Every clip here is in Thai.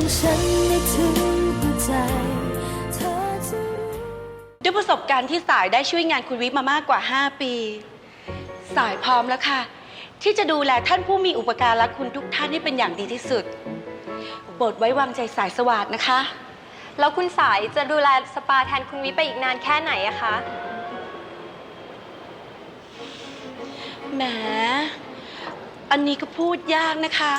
ของฉันให้ถึงหัวใจเธอจะรู้ ด้วยประสบการณ์ที่สายได้ช่วยงานคุณวิมามากกว่า 5 ปี สายพร้อมแล้วค่ะ ที่จะดูแลท่านผู้มีอุปการะคุณทุกท่านให้เป็นอย่างดีที่สุดโปรดไว้วางใจสายสวัสดนะคะ แล้วคุณสายจะดูแลสปาแทนคุณวิไปอีกนานแค่ไหนอะคะ แหม อันนี้ก็พูดยากนะคะ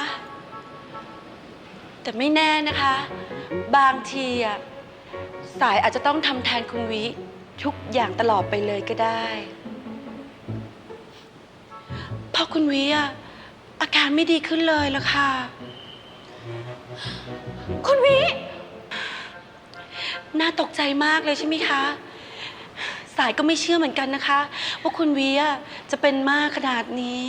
แต่ไม่แน่นะคะ บางทีอะสายอาจจะต้องทำแทนคุณวิ ทุกอย่างตลอดไปเลยก็ได้เพราะคุณวิอะอาการไม่ดีขึ้นเลยละค่ะ คุณวิ น่าตกใจมากเลยใช่ไหมคะ สายก็ไม่เชื่อเหมือนกันนะคะ ว่าคุณวิอะจะเป็นมากขนาดนี้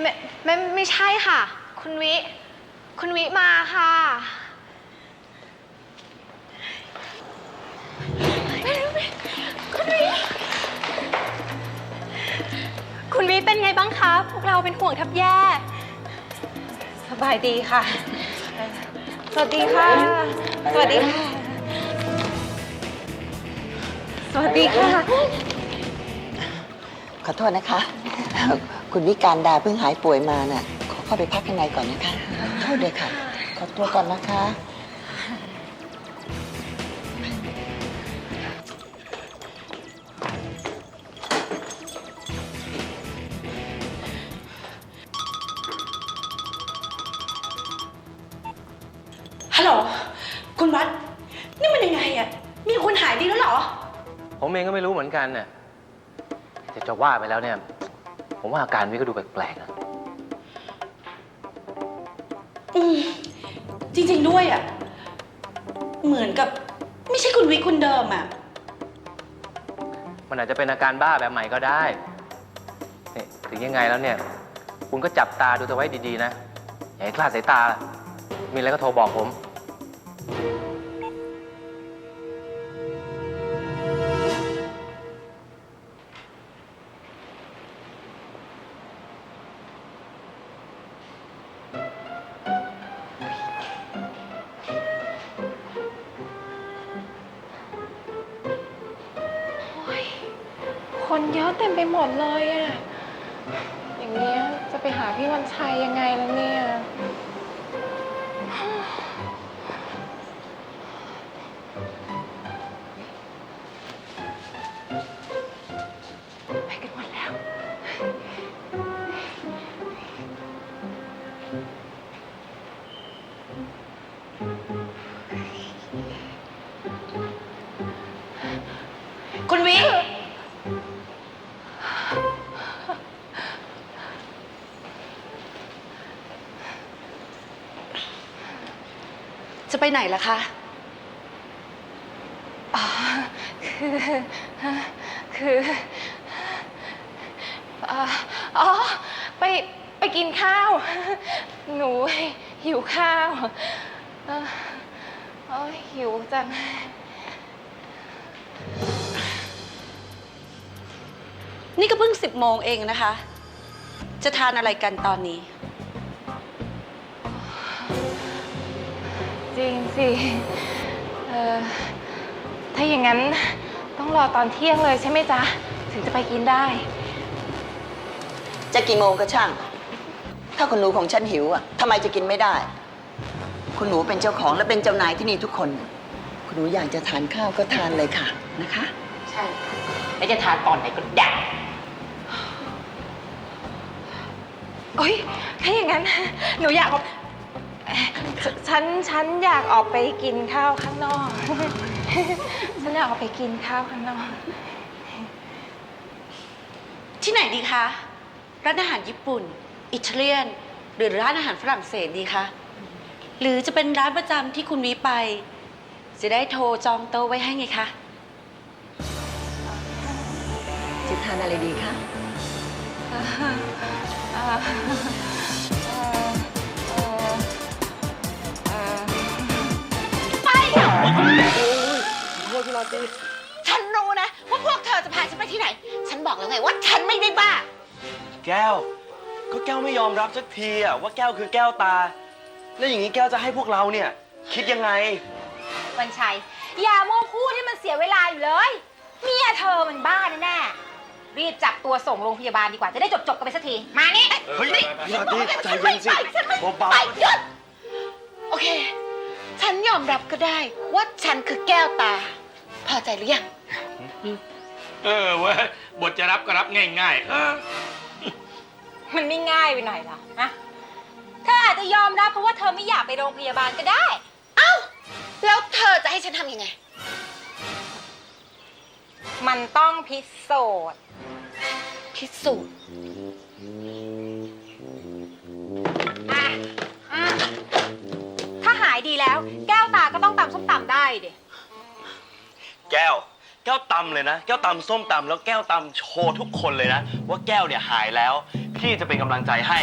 ไม่ไม่ไม่ใช่ค่ะ คุณวิ คุณวิมาค่ะ คุณวิ คุณวิเป็นไงบ้างคะ พวกเราเป็นห่วงทับแย่ สบายดีค่ะ สวัสดีค่ะ สวัสดีค่ะ สวัสดีค่ะ ขอโทษนะคะ คุณวิการดาเพิ่งหายป่วยมาน่ะ เข้าไปพักข้างในก่อนนะคะโทษเลยค่ะ ขอตัวก่อนนะคะ ฮัลโหล คุณวัด นี่มันยังไงอะมีคนหายดีแล้วเหรอ ผมเองก็ไม่รู้เหมือนกันน่ะแต่จะว่าไปแล้วเนี่ย ผมว่าอาการวิก็ดูแปลกๆนะ อืมจริงๆด้วยอะ เหมือนกับ ไม่ใช่คุณวิคุณเดิมอะ มันอาจจะเป็นอาการบ้าแบบใหม่ก็ได้นี่ถึงยังไงแล้วเนี่ย คุณก็จับตาดูเธอไว้ดีๆนะ อย่าให้คลาดสายตามีอะไรก็โทรบอกผม คนเยอะเต็มไปหมดเลยอะอย่างเนี้ยจะไปหาพี่วันชัยยังไงแล้วเนี่ย ไปไหนล่ะคะคือ คืออ่ออ๋อ ไป ไปกินข้าว หนูหิวข้าวเอ่อโอ้ยหิวจัง นี่ก็เพิ่งสิบโมงเองนะคะ จะทานอะไรกันตอนนี้ จริงสิเออถ้าอย่างนั้นต้องรอตอนเที่ยงเลยใช่ไหมจ๊ะ ถึงจะไปกินได้ จะกี่โมงก็ช่าง ถ้าคุณหนูของฉันหิวอะทำไมจะกินไม่ได้ คุณหนูเป็นเจ้าของและเป็นเจ้านายที่นี่ทุกคน คุณหนูอยากจะทานข้าวก็ทานเลยค่ะนะคะ ใช่แล้วจะทานตอนไหนก็ได้โอ๊ยถ้าอย่างนั้น หนูอยากออกเอ่อ ฉฉันฉันอยากออกไปกินข้าวข้างนอก ฉันอยากออกไปกินข้าวข้างนอก ที่ไหนดีคะ ร้านอาหารญี่ปุ่น อิตาเลียน หรือร้านอาหารฝรั่งเศสดีคะ หรือจะเป็นร้านประจำที่คุณวิไป จะได้โทรจองโต๊ะไว้ให้ไงคะ จะทานอะไรดีคะ ฉันรู้นะ ว่าพวกเธอจะพาฉันไปที่ไหน ฉันบอกแล้วไงว่าฉันไม่ได้บ้า แก้ว ก็แก้วไม่ยอมรับสักทีอะว่าแก้วคือแก้วตา แล้วอย่างนี้แก้วจะให้พวกเราเนี่ย คิดยังไง วันชัย อย่าโม้พูดให้มันเสียเวลาอยู่เลย เมียเธอมันบ้าแน่ๆรีบจับตัวส่งโรงพยาบาลดีกว่าจะได้จบๆกันไปสักที มานี่เฮ้ยพี่ลาตี้ใจเย็นสิเบาไปหยุด โอเค ฉันยอมรับก็ได้ว่าฉันคือแก้วตา พอใจหรือยัง เออเว้ยบทจะรับก็รับง่ายๆเออมันไม่ง่ายไปหน่อยเหรอฮะเธออาจจะยอมรับเพราะว่าเธอไม่อยากไปโรงพยาบาลก็ได้ เอ้า แล้วเธอจะให้ฉันทำยังไง มันต้องพิสูจน์พิสูจน์ แก้ว แก้วตำเลยนะ แก้วตำส้มตำแล้วแก้วตำโชว์ทุกคนเลยนะ ว่าแก้วเนี่ยหายแล้ว พี่จะเป็นกำลังใจให้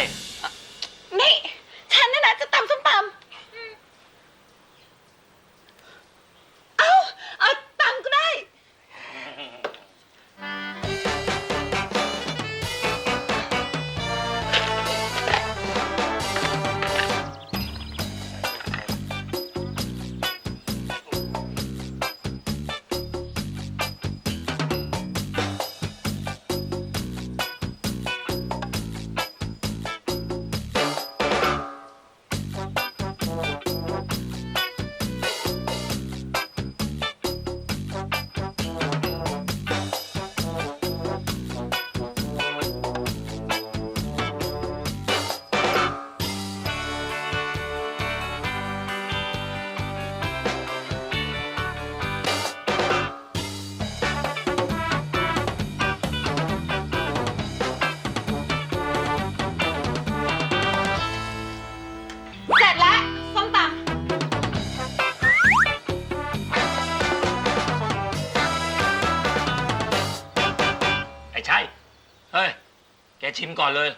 ชิมก่อนเลย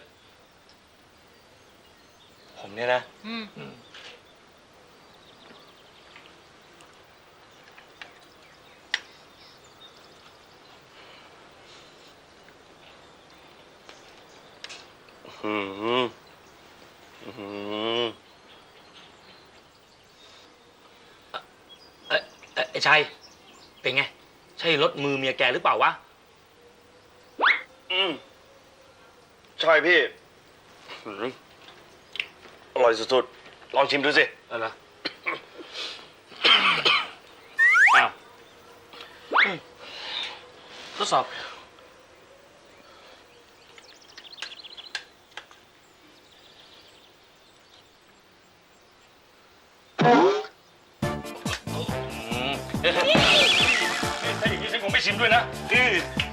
ผมเนี่ยนะอืมอืมอืมเอ้ยเอ้ยไอ้ชัยเป็นไง ใช่รถมือเมียแกหรือเปล่าวะ อืม ใช่พี่อืมอร่อยสุดๆ ลองชิมดูสิเออเหรออ้าวอืมทดสอบ อืมถ้าอย่างนี้ฉันคงไม่ชิมด้วยนะอืม